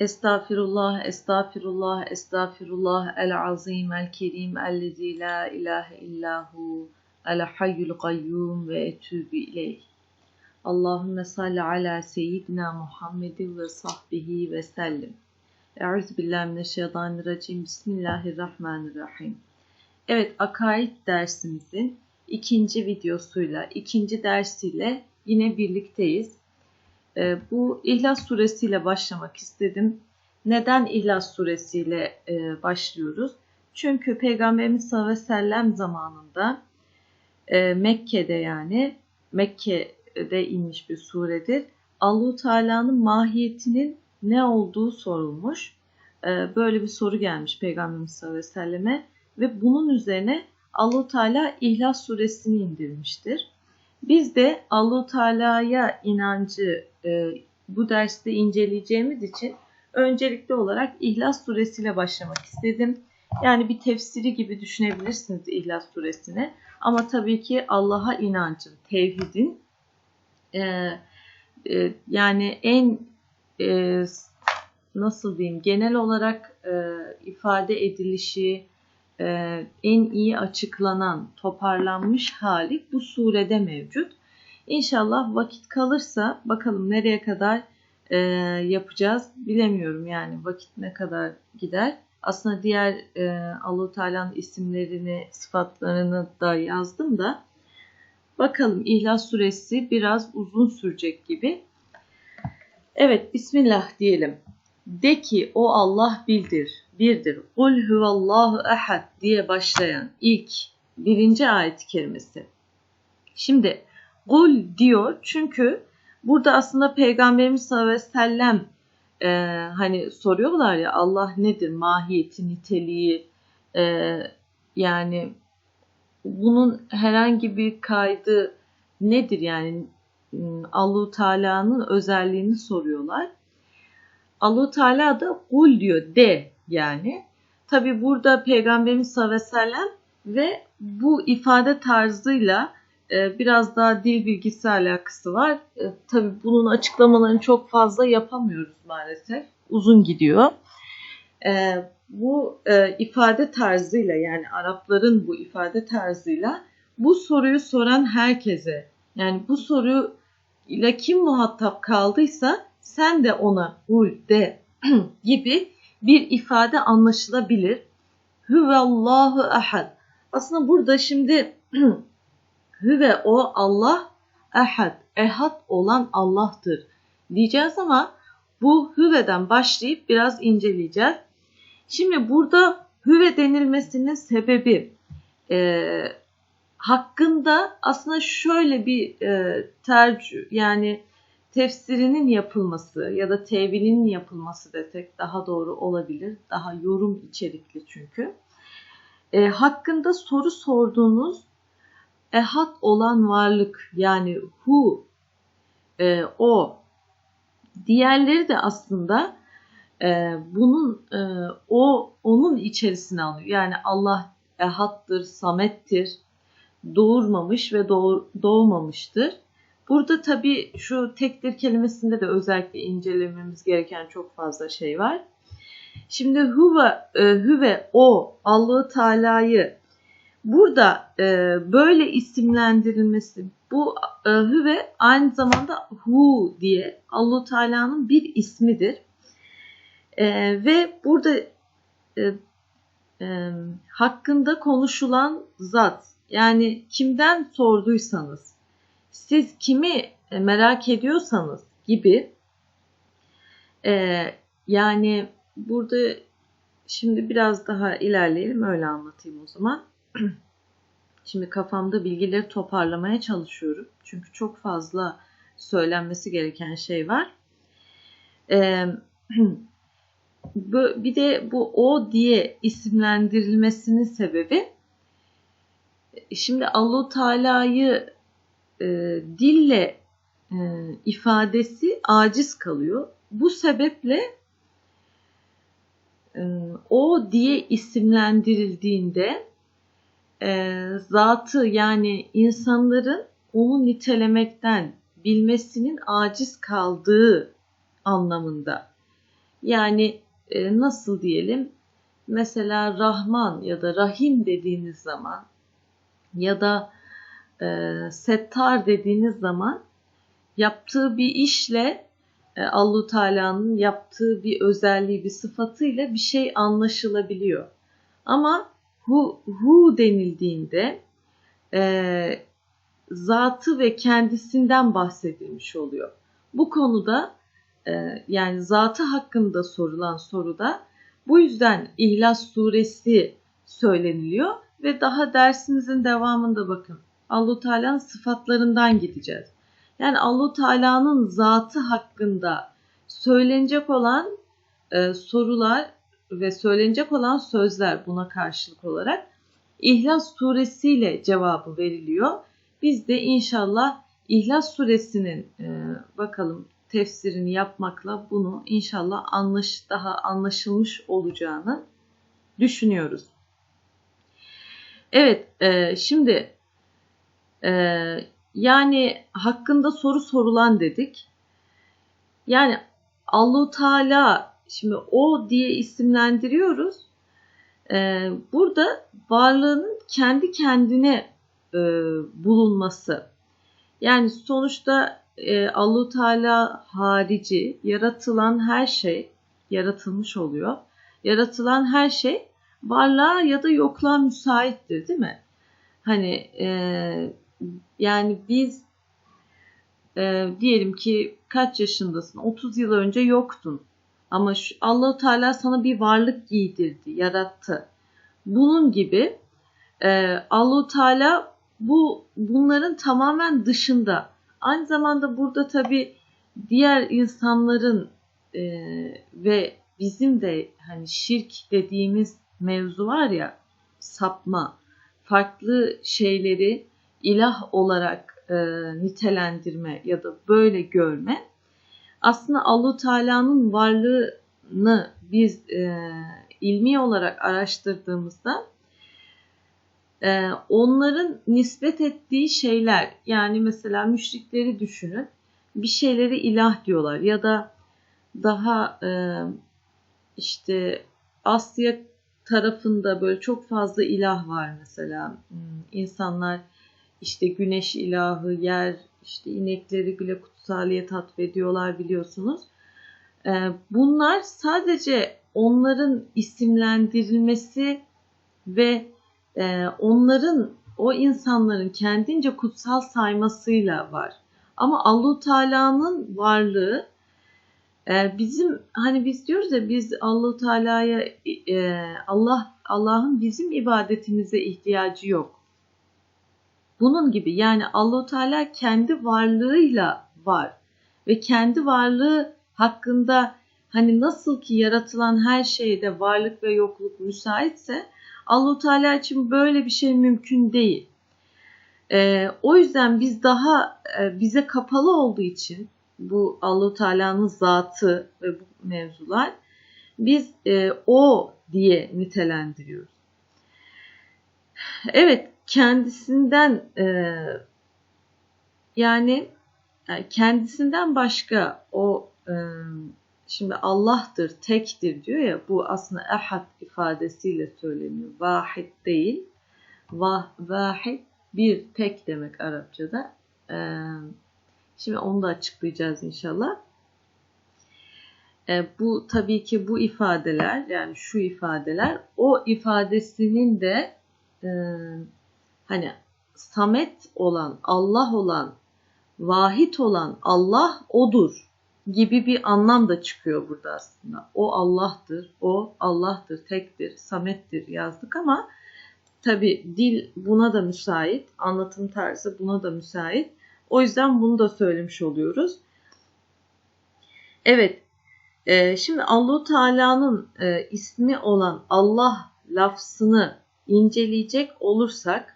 Estağfirullah, estağfirullah, estağfirullah, el azim, el kerim, ellezi la ilahe illahu, el hayyul kayyum ve etûbü ileyh. Allahümme salli ala seyyidina Muhammedin ve sahbihi ve sellim. Euzubillahimineşşeytanirracim. Bismillahirrahmanirrahim. Evet, akaid dersimizin ikinci videosuyla, ikinci dersiyle yine birlikteyiz. Ee, bu İhlas suresiyle başlamak istedim. Neden İhlas suresiyle e, başlıyoruz? Çünkü Peygamberimiz sallallahu aleyhi ve sellem zamanında e, Mekke'de yani Mekke'de inmiş bir suredir. Allahu Teala'nın mahiyetinin ne olduğu sorulmuş. E, böyle bir soru gelmiş Peygamberimiz sallallahu aleyhi ve selleme ve bunun üzerine Allahu Teala İhlas suresini indirmiştir. Biz de Allahu Teala'ya inancı e, bu derste inceleyeceğimiz için öncelikli olarak İhlas suresiyle başlamak istedim. Yani bir tefsiri gibi düşünebilirsiniz İhlas suresini. Ama tabii ki Allah'a inancın, tevhidin e, e, yani en e, nasıl diyeyim genel olarak e, ifade edilişi, en iyi açıklanan, toparlanmış hali bu surede mevcut. İnşallah vakit kalırsa bakalım nereye kadar e, yapacağız bilemiyorum yani vakit ne kadar gider. Aslında diğer e, Allah Teala'nın isimlerini, sıfatlarını da yazdım da bakalım İhlas suresi biraz uzun sürecek gibi. Evet Bismillah diyelim. De ki o Allah bildir, birdir. Kul huvallahu ehad diye başlayan ilk birinci ayet kerimesi. Şimdi kul diyor çünkü burada aslında Peygamberimiz sallallahu aleyhi ve sellem e, hani soruyorlar ya Allah nedir mahiyeti, niteliği e, yani bunun herhangi bir kaydı nedir yani Allahu Teala'nın özelliğini soruyorlar. Allahu Teala da kul diyor de yani. Tabi burada Peygamberimiz sallallahu aleyhi ve sellem ve bu ifade tarzıyla e, biraz daha dil bilgisi alakası var. E, tabi bunun açıklamalarını çok fazla yapamıyoruz maalesef. Uzun gidiyor. E, bu e, ifade tarzıyla yani Arapların bu ifade tarzıyla bu soruyu soran herkese yani bu soruyu ile kim muhatap kaldıysa sen de ona ul de gibi bir ifade anlaşılabilir. Hüvallahu ahad. Aslında burada şimdi hüve o Allah ehad, ehad olan Allah'tır diyeceğiz ama bu hüveden başlayıp biraz inceleyeceğiz. Şimdi burada hüve denilmesinin sebebi e, hakkında aslında şöyle bir e, tercih yani tefsirinin yapılması ya da tevilinin yapılması desek daha doğru olabilir. Daha yorum içerikli çünkü. E, hakkında soru sorduğunuz ehad olan varlık yani hu, e, o. Diğerleri de aslında e, bunun e, o onun içerisine alıyor. Yani Allah ehattır, samettir, doğurmamış ve doğ, doğmamıştır. Burada tabii şu tektir kelimesinde de özellikle incelememiz gereken çok fazla şey var. Şimdi huve, e, hüve o Allahu Teala'yı burada e, böyle isimlendirilmesi bu hüve aynı zamanda hu diye Allahu Teala'nın bir ismidir. E, ve burada e, hakkında konuşulan zat yani kimden sorduysanız siz kimi e, merak ediyorsanız gibi e, yani burada şimdi biraz daha ilerleyelim öyle anlatayım o zaman. Şimdi kafamda bilgileri toparlamaya çalışıyorum. Çünkü çok fazla söylenmesi gereken şey var. Ee, bir de bu o diye isimlendirilmesinin sebebi şimdi Allahu Teala'yı e, dille e, ifadesi aciz kalıyor. Bu sebeple e, o diye isimlendirildiğinde e, zatı yani insanların onu nitelemekten bilmesinin aciz kaldığı anlamında Yani e, nasıl diyelim? Mesela Rahman ya da Rahim dediğiniz zaman ya da e, Settar dediğiniz zaman yaptığı bir işle e, Allahu Teala'nın yaptığı bir özelliği, bir sıfatıyla bir şey anlaşılabiliyor. Ama hu, hu denildiğinde e, zatı ve kendisinden bahsedilmiş oluyor. Bu konuda e, yani zatı hakkında sorulan soruda bu yüzden İhlas suresi söyleniliyor ve daha dersimizin devamında bakın Allahu Teala'nın sıfatlarından gideceğiz. Yani Allahu Teala'nın zatı hakkında söylenecek olan e, sorular ve söylenecek olan sözler buna karşılık olarak İhlas suresiyle cevabı veriliyor. Biz de inşallah İhlas suresinin e, bakalım tefsirini yapmakla bunu inşallah anlaş, daha anlaşılmış olacağını düşünüyoruz. Evet, e, şimdi e, yani hakkında soru sorulan dedik. Yani Allahu Teala şimdi o diye isimlendiriyoruz. Ee, burada varlığının kendi kendine e, bulunması. Yani sonuçta e, Allahu Teala harici yaratılan her şey yaratılmış oluyor. Yaratılan her şey varlığa ya da yokluğa müsaittir değil mi? Hani e, yani biz e, diyelim ki kaç yaşındasın? 30 yıl önce yoktun. Ama şu, Allahu Teala sana bir varlık giydirdi, yarattı. Bunun gibi e, Allahu Teala bu bunların tamamen dışında. Aynı zamanda burada tabi diğer insanların e, ve bizim de hani şirk dediğimiz mevzu var ya sapma, farklı şeyleri ilah olarak e, nitelendirme ya da böyle görme aslında Allahu Teala'nın varlığını biz e, ilmi olarak araştırdığımızda e, onların nispet ettiği şeyler yani mesela müşrikleri düşünün bir şeyleri ilah diyorlar ya da daha e, işte Asya tarafında böyle çok fazla ilah var mesela. Hmm, insanlar işte güneş ilahı, yer, işte inekleri bile kutsaliyet atfediyorlar biliyorsunuz. Ee, bunlar sadece onların isimlendirilmesi ve e, onların o insanların kendince kutsal saymasıyla var. Ama Allahu Teala'nın varlığı e, bizim hani biz diyoruz ya biz Allahu Teala'ya e, Allah Allah'ın bizim ibadetimize ihtiyacı yok. Bunun gibi yani Allahu Teala kendi varlığıyla var ve kendi varlığı hakkında hani nasıl ki yaratılan her şeyde varlık ve yokluk müsaitse Allahu Teala için böyle bir şey mümkün değil. Ee, o yüzden biz daha e, bize kapalı olduğu için bu Allahu Teala'nın zatı ve bu mevzular biz e, o diye nitelendiriyoruz. Evet, kendisinden e, yani, yani kendisinden başka o e, şimdi Allah'tır, tektir diyor ya bu aslında ehad ifadesiyle söyleniyor. Vahid değil. Vah, vahid bir tek demek Arapçada. E, şimdi onu da açıklayacağız inşallah. E, bu tabii ki bu ifadeler yani şu ifadeler o ifadesinin de e, hani samet olan, Allah olan, vahid olan Allah odur gibi bir anlam da çıkıyor burada aslında. O Allah'tır, o Allah'tır, tektir, samettir yazdık ama tabi dil buna da müsait, anlatım tarzı buna da müsait. O yüzden bunu da söylemiş oluyoruz. Evet, e, şimdi Allahu Teala'nın e, ismi olan Allah lafzını inceleyecek olursak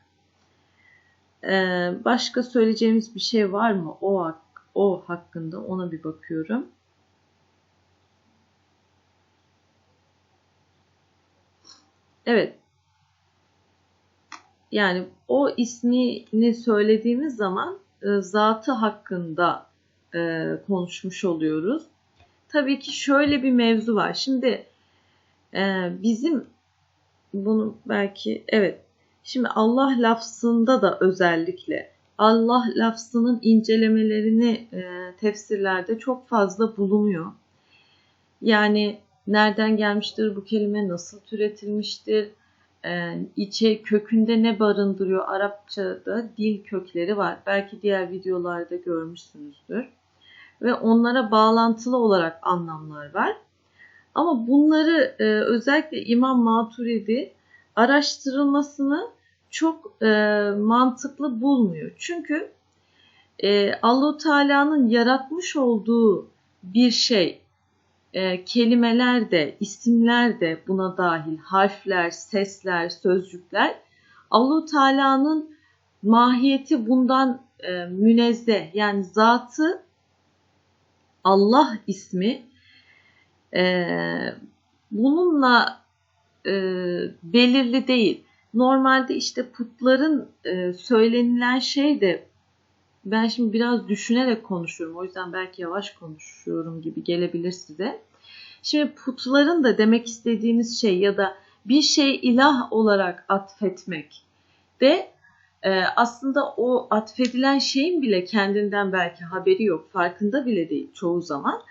ee, başka söyleyeceğimiz bir şey var mı o o hakkında ona bir bakıyorum. Evet. Yani o ismini söylediğimiz zaman e, zatı hakkında e, konuşmuş oluyoruz. tabii ki şöyle bir mevzu var. Şimdi e, bizim bunu belki evet şimdi Allah lafzında da özellikle Allah lafzının incelemelerini e, tefsirlerde çok fazla bulunuyor. Yani nereden gelmiştir bu kelime, nasıl türetilmiştir, e, içe kökünde ne barındırıyor Arapçada dil kökleri var. Belki diğer videolarda görmüşsünüzdür. Ve onlara bağlantılı olarak anlamlar var. Ama bunları e, özellikle İmam Maturidi araştırılmasını çok e, mantıklı bulmuyor. Çünkü e, Allahu Teala'nın yaratmış olduğu bir şey e, kelimeler de, isimler de buna dahil, harfler, sesler, sözcükler. Allahu Teala'nın mahiyeti bundan e, münezzeh yani zatı Allah ismi e, bununla e, belirli değil. Normalde işte putların e, söylenilen şey de ben şimdi biraz düşünerek konuşuyorum. O yüzden belki yavaş konuşuyorum gibi gelebilir size. Şimdi putların da demek istediğimiz şey ya da bir şey ilah olarak atfetmek de e, aslında o atfedilen şeyin bile kendinden belki haberi yok, farkında bile değil çoğu zaman.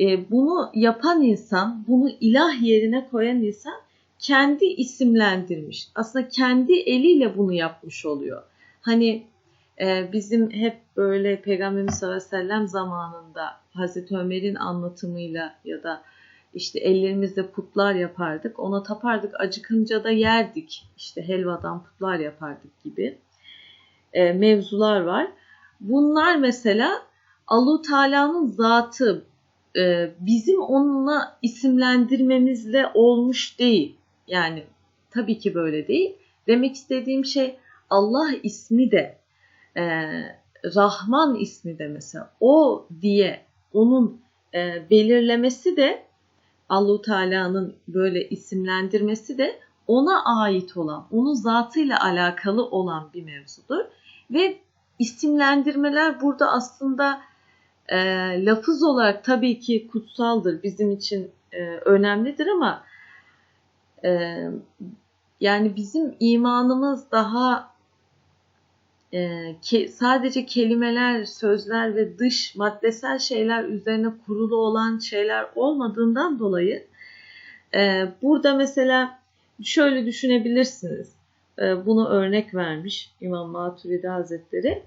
E, bunu yapan insan, bunu ilah yerine koyan insan kendi isimlendirmiş. Aslında kendi eliyle bunu yapmış oluyor. Hani e, bizim hep böyle Peygamberimiz sallallahu aleyhi ve sellem zamanında Hazreti Ömer'in anlatımıyla ya da işte ellerimizde putlar yapardık. Ona tapardık. Acıkınca da yerdik. İşte helvadan putlar yapardık gibi e, mevzular var. Bunlar mesela Allahu Teala'nın zatı e, bizim onunla isimlendirmemizle olmuş değil. Yani tabii ki böyle değil. Demek istediğim şey Allah ismi de e, Rahman ismi de mesela o diye onun e, belirlemesi de Allahu Teala'nın böyle isimlendirmesi de ona ait olan, onun zatıyla alakalı olan bir mevzudur. Ve isimlendirmeler burada aslında e, lafız olarak tabii ki kutsaldır, bizim için e, önemlidir ama e, yani bizim imanımız daha e, sadece kelimeler, sözler ve dış maddesel şeyler üzerine kurulu olan şeyler olmadığından dolayı e, burada mesela şöyle düşünebilirsiniz. E, bunu örnek vermiş İmam Maturidi Hazretleri.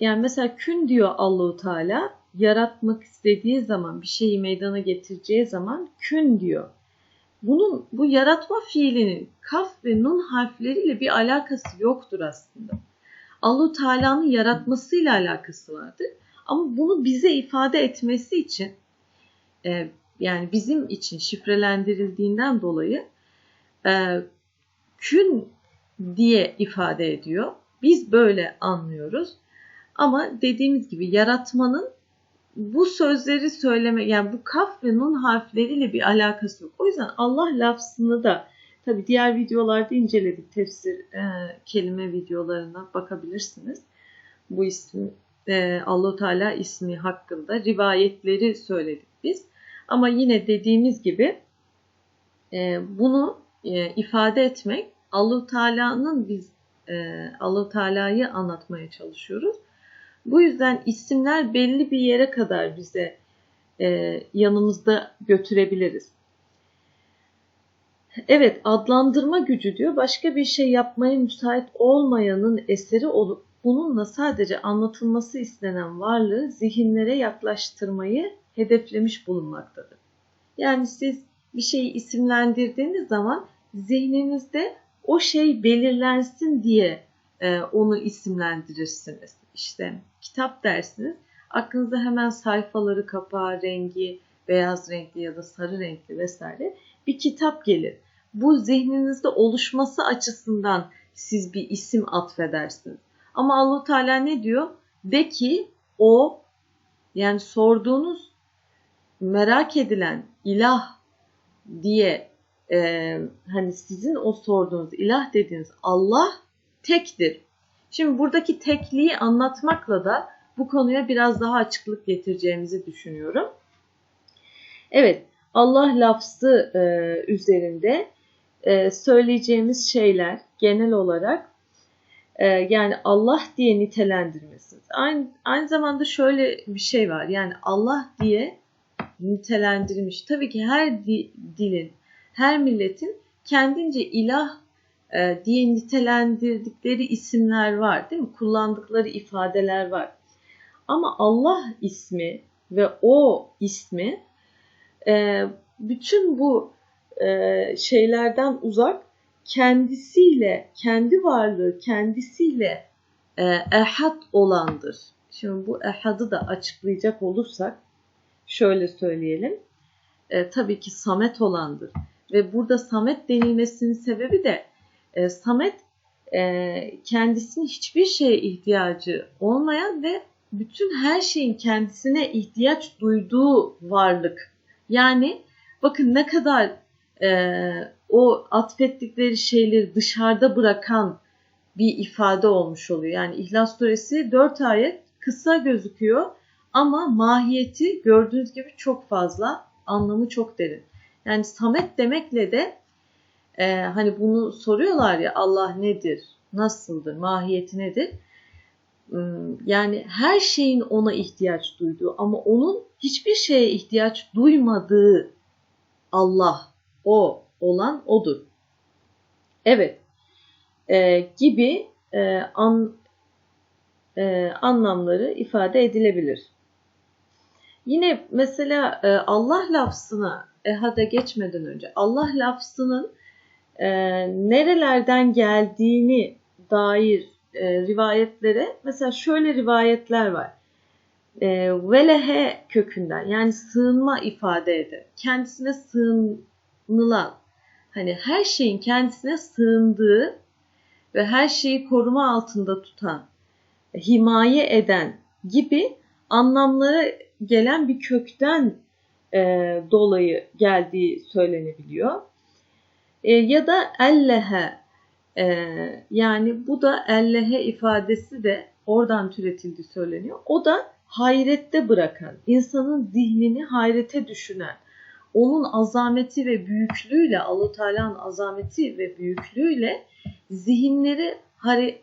Yani mesela kün diyor Allahu Teala yaratmak istediği zaman bir şeyi meydana getireceği zaman kün diyor bunun bu yaratma fiilinin kaf ve nun harfleriyle bir alakası yoktur aslında. Allahu Teala'nın yaratmasıyla alakası vardır. Ama bunu bize ifade etmesi için e, yani bizim için şifrelendirildiğinden dolayı e, kün diye ifade ediyor. Biz böyle anlıyoruz. Ama dediğimiz gibi yaratmanın bu sözleri söyleme yani bu kaf ve nun harfleriyle bir alakası yok. O yüzden Allah lafzını da tabi diğer videolarda inceledik tefsir e, kelime videolarına bakabilirsiniz. Bu isim e, Allahu Teala ismi hakkında rivayetleri söyledik biz. Ama yine dediğimiz gibi e, bunu e, ifade etmek Allahu Teala'nın biz e, Allahu Teala'yı anlatmaya çalışıyoruz. Bu yüzden isimler belli bir yere kadar bize e, yanımızda götürebiliriz. Evet adlandırma gücü diyor başka bir şey yapmaya müsait olmayanın eseri olup bununla sadece anlatılması istenen varlığı zihinlere yaklaştırmayı hedeflemiş bulunmaktadır. Yani siz bir şeyi isimlendirdiğiniz zaman zihninizde o şey belirlensin diye e, onu isimlendirirsiniz. İşte kitap dersiniz. Aklınıza hemen sayfaları, kapağı, rengi, beyaz renkli ya da sarı renkli vesaire bir kitap gelir. Bu zihninizde oluşması açısından siz bir isim atfedersiniz. Ama Allah Teala ne diyor? De ki o yani sorduğunuz merak edilen ilah diye e, hani sizin o sorduğunuz ilah dediğiniz Allah tektir. Şimdi buradaki tekliği anlatmakla da bu konuya biraz daha açıklık getireceğimizi düşünüyorum. Evet, Allah lafzı e, üzerinde e, söyleyeceğimiz şeyler genel olarak e, yani Allah diye nitelendirmesi. Aynı, aynı zamanda şöyle bir şey var. Yani Allah diye nitelendirilmiş. Tabii ki her di, dilin, her milletin kendince ilah e, diye nitelendirdikleri isimler var değil mi? Kullandıkları ifadeler var. Ama Allah ismi ve o ismi e, bütün bu e, şeylerden uzak kendisiyle, kendi varlığı kendisiyle e, ehad olandır. Şimdi bu ehadı da açıklayacak olursak şöyle söyleyelim. E, tabii ki samet olandır. Ve burada samet denilmesinin sebebi de e, samet e, kendisinin hiçbir şeye ihtiyacı olmayan ve bütün her şeyin kendisine ihtiyaç duyduğu varlık. Yani bakın ne kadar e, o atfettikleri şeyleri dışarıda bırakan bir ifade olmuş oluyor. Yani İhlas Suresi 4 ayet kısa gözüküyor ama mahiyeti gördüğünüz gibi çok fazla, anlamı çok derin. Yani Samet demekle de e, hani bunu soruyorlar ya Allah nedir, nasıldır, mahiyeti nedir? Hmm, yani her şeyin ona ihtiyaç duyduğu ama onun hiçbir şeye ihtiyaç duymadığı Allah, o olan odur. Evet, e, gibi e, an, e, anlamları ifade edilebilir. Yine mesela e, Allah lafzına ehade geçmeden önce Allah lafzının e, nerelerden geldiğini dair e, rivayetlere mesela şöyle rivayetler var. E, velehe kökünden yani sığınma ifade eder. Kendisine sığınılan hani her şeyin kendisine sığındığı ve her şeyi koruma altında tutan, himaye eden gibi anlamları gelen bir kökten e, dolayı geldiği söylenebiliyor. E, ya da ellehe e, yani bu da ellehe ifadesi de oradan türetildi söyleniyor. O da hayrette bırakan, insanın zihnini hayrete düşünen, onun azameti ve büyüklüğüyle, Allah Teala'nın azameti ve büyüklüğüyle zihinleri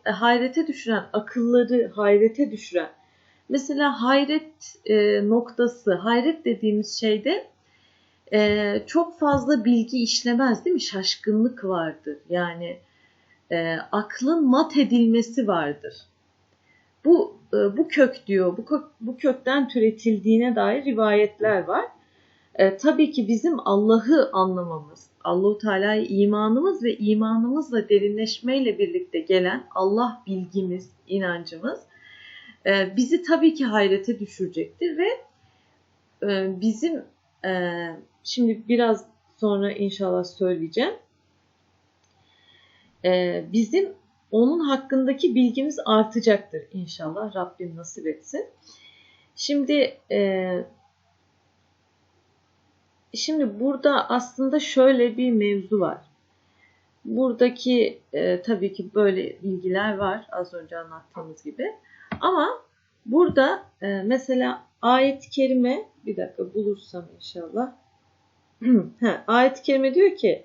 hayrete düşüren, akılları hayrete düşüren. Mesela hayret e, noktası, hayret dediğimiz şeyde e, çok fazla bilgi işlemez değil mi? Şaşkınlık vardır. Yani e, aklın mat edilmesi vardır. Bu e, bu kök diyor, bu, kök, bu kökten türetildiğine dair rivayetler var. E, tabii ki bizim Allah'ı anlamamız, Allahu Teala'ya imanımız ve imanımızla derinleşmeyle birlikte gelen Allah bilgimiz, inancımız e, bizi tabii ki hayrete düşürecektir ve e, bizim şimdi biraz sonra inşallah söyleyeceğim. E, bizim onun hakkındaki bilgimiz artacaktır inşallah Rabbim nasip etsin. Şimdi e, Şimdi burada aslında şöyle bir mevzu var. Buradaki e, tabii ki böyle bilgiler var az önce anlattığımız gibi. Ama burada e, mesela ayet-i kerime bir dakika bulursam inşallah. ha, ayet-i kerime diyor ki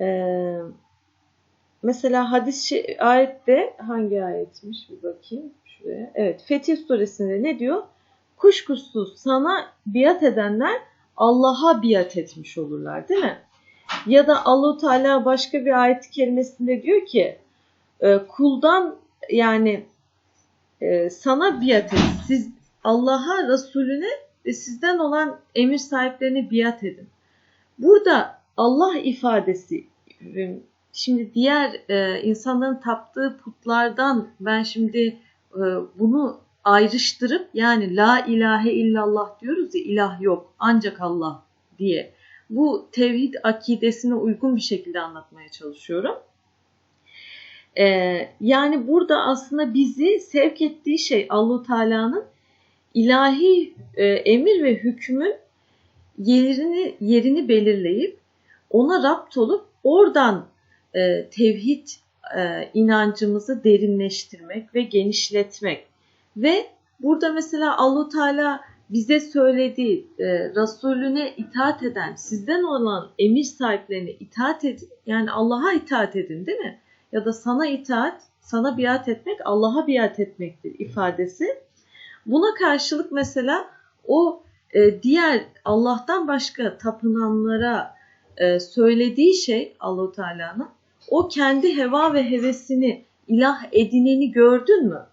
e, mesela hadis ayette hangi ayetmiş bir bakayım şuraya. Evet Fetih suresinde ne diyor? Kuşkusuz sana biat edenler Allah'a biat etmiş olurlar değil mi? Ya da Allahu Teala başka bir ayet kelimesinde diyor ki e, kuldan yani e, sana biat et. Siz Allah'a, Resulüne ve sizden olan emir sahiplerine biat edin. Burada Allah ifadesi şimdi diğer e, insanların taptığı putlardan ben şimdi e, bunu ayrıştırıp yani la ilahe illallah diyoruz ya ilah yok ancak Allah diye bu tevhid akidesine uygun bir şekilde anlatmaya çalışıyorum. Ee, yani burada aslında bizi sevk ettiği şey Allahu Teala'nın ilahi e, emir ve hükmün yerini yerini belirleyip ona rapt olup oradan e, tevhid e, inancımızı derinleştirmek ve genişletmek Ve burada mesela Allahu Teala bize söylediği e, Resulüne itaat eden, sizden olan emir sahiplerine itaat edin. Yani Allah'a itaat edin değil mi? Ya da sana itaat, sana biat etmek Allah'a biat etmektir ifadesi. Buna karşılık mesela o e, diğer Allah'tan başka tapınanlara e, söylediği şey Allahu Teala'nın o kendi heva ve hevesini ilah edineni gördün mü?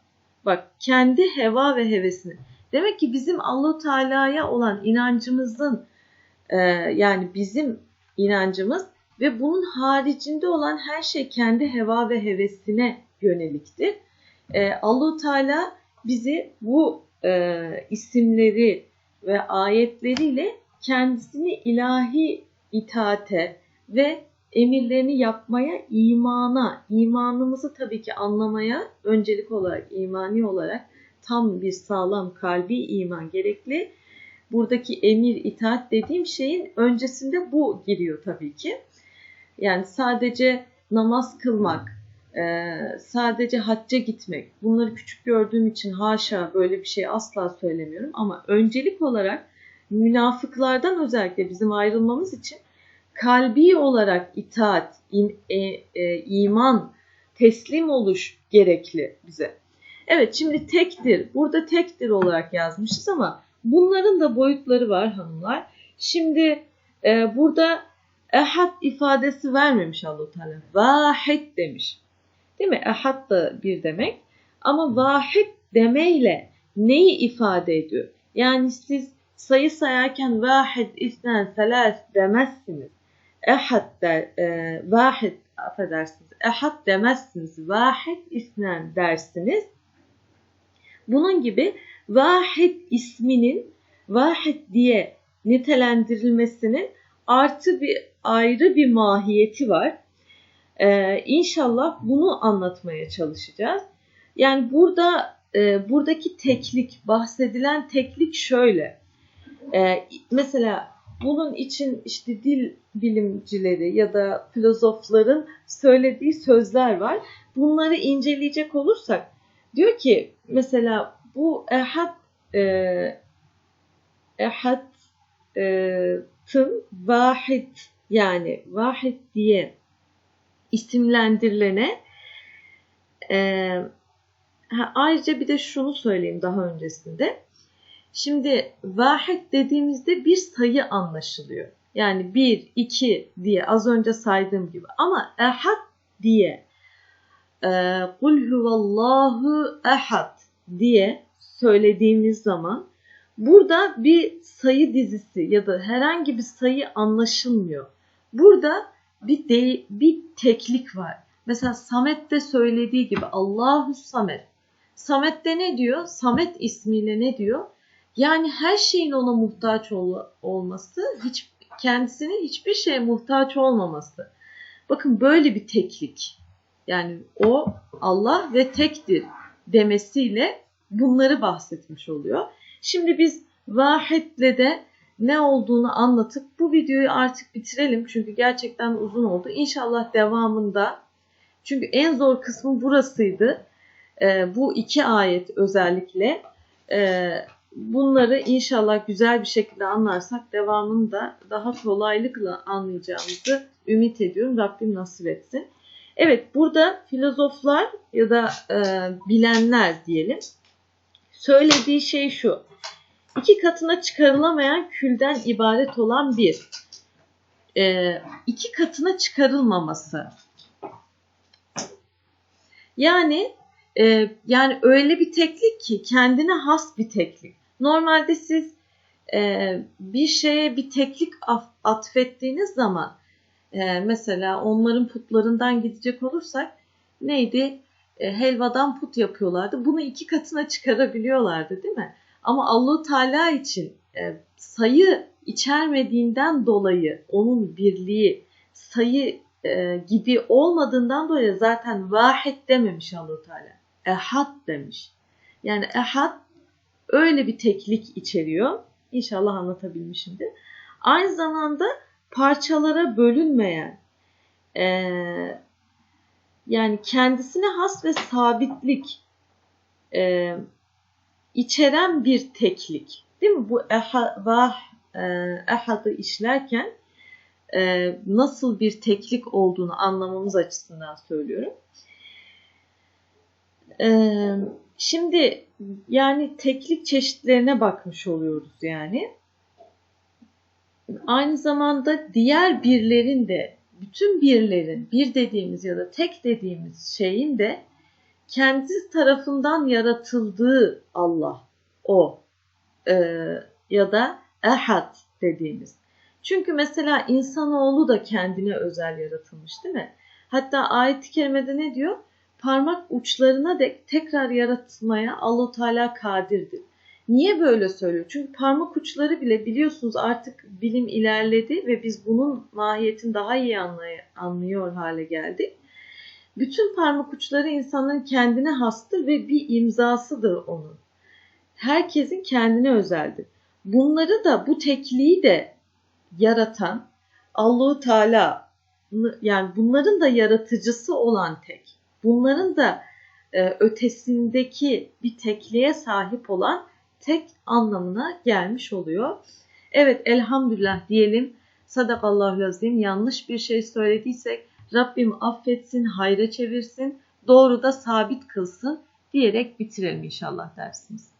Bak kendi heva ve hevesini. Demek ki bizim Allahu Teala'ya olan inancımızın e, yani bizim inancımız ve bunun haricinde olan her şey kendi heva ve hevesine yöneliktir. E, Allahu Teala bizi bu e, isimleri ve ayetleriyle kendisini ilahi itaate ve emirlerini yapmaya, imana, imanımızı tabii ki anlamaya öncelik olarak, imani olarak tam bir sağlam kalbi iman gerekli. Buradaki emir, itaat dediğim şeyin öncesinde bu giriyor tabii ki. Yani sadece namaz kılmak, sadece hacca gitmek, bunları küçük gördüğüm için haşa böyle bir şey asla söylemiyorum. Ama öncelik olarak münafıklardan özellikle bizim ayrılmamız için kalbi olarak itaat, e, e, iman, teslim oluş gerekli bize. Evet şimdi tektir. Burada tektir olarak yazmışız ama bunların da boyutları var hanımlar. Şimdi e, burada ehad ifadesi vermemiş Allah Teala. Vahid demiş. Değil mi? Ehad da bir demek. Ama vahid demeyle neyi ifade ediyor? Yani siz sayı sayarken vahid, isnen, selas demezsiniz. Ehad der, e, vahid affedersiniz. Ehad demezsiniz. Vahid, isnen dersiniz. Bunun gibi vahid isminin vahid diye nitelendirilmesinin artı bir ayrı bir mahiyeti var. Ee, inşallah bunu anlatmaya çalışacağız. Yani burada e, buradaki teklik, bahsedilen teklik şöyle. Ee, mesela bunun için işte dil bilimcileri ya da filozofların söylediği sözler var. Bunları inceleyecek olursak diyor ki mesela bu ehad e, ehad e, tın vahid yani vahid diye isimlendirilene e, ha, ayrıca bir de şunu söyleyeyim daha öncesinde. Şimdi vahid dediğimizde bir sayı anlaşılıyor. Yani bir, iki diye az önce saydığım gibi. Ama ehad diye kul huvallahu ehad diye söylediğimiz zaman burada bir sayı dizisi ya da herhangi bir sayı anlaşılmıyor. Burada bir de, bir teklik var. Mesela Samet'te söylediği gibi Allahu Samet. Samet'te ne diyor? Samet ismiyle ne diyor? Yani her şeyin ona muhtaç ol, olması, hiç kendisine hiçbir şeye muhtaç olmaması. Bakın böyle bir teklik. Yani o Allah ve tektir demesiyle bunları bahsetmiş oluyor. Şimdi biz vahitle de ne olduğunu anlatıp bu videoyu artık bitirelim. Çünkü gerçekten uzun oldu. İnşallah devamında çünkü en zor kısmı burasıydı. E, bu iki ayet özellikle. E, bunları inşallah güzel bir şekilde anlarsak devamını da daha kolaylıkla anlayacağımızı ümit ediyorum. Rabbim nasip etsin. Evet burada filozoflar ya da e, bilenler diyelim söylediği şey şu. İki katına çıkarılamayan külden ibaret olan bir. E, iki katına çıkarılmaması. Yani e, yani öyle bir teklik ki kendine has bir teklik. Normalde siz e, bir şeye bir teklik atfettiğiniz zaman e, mesela onların putlarından gidecek olursak neydi? E, helvadan put yapıyorlardı. Bunu iki katına çıkarabiliyorlardı değil mi? Ama Allahu Teala için e, sayı içermediğinden dolayı onun birliği sayı e, gibi olmadığından dolayı zaten vahid dememiş Allahu Teala. Ehad demiş. Yani ehad öyle bir teklik içeriyor. İnşallah anlatabilmişimdir. Aynı zamanda parçalara bölünmeyen e, yani kendisine has ve sabitlik e, içeren bir teklik. Değil mi? Bu vah, e, ehadı işlerken e, nasıl bir teklik olduğunu anlamamız açısından söylüyorum. E, şimdi yani teklik çeşitlerine bakmış oluyoruz yani. Aynı zamanda diğer birlerin de bütün birlerin bir dediğimiz ya da tek dediğimiz şeyin de kendi tarafından yaratıldığı Allah o e, ya da ehad dediğimiz. Çünkü mesela insanoğlu da kendine özel yaratılmış değil mi? Hatta ayet-i kerimede ne diyor? Parmak uçlarına dek tekrar yaratmaya Allah Teala kadirdir. Niye böyle söylüyor? Çünkü parmak uçları bile biliyorsunuz artık bilim ilerledi ve biz bunun mahiyetini daha iyi anlay- anlıyor hale geldik. Bütün parmak uçları insanın kendine hastır ve bir imzasıdır onun. Herkesin kendine özeldir. Bunları da bu tekliği de yaratan Allahu Teala yani bunların da yaratıcısı olan tek. Bunların da e, ötesindeki bir tekliğe sahip olan tek anlamına gelmiş oluyor. Evet elhamdülillah diyelim. Sadakallahu azim yanlış bir şey söylediysek Rabbim affetsin, hayra çevirsin, doğru da sabit kılsın diyerek bitirelim inşallah dersimizi.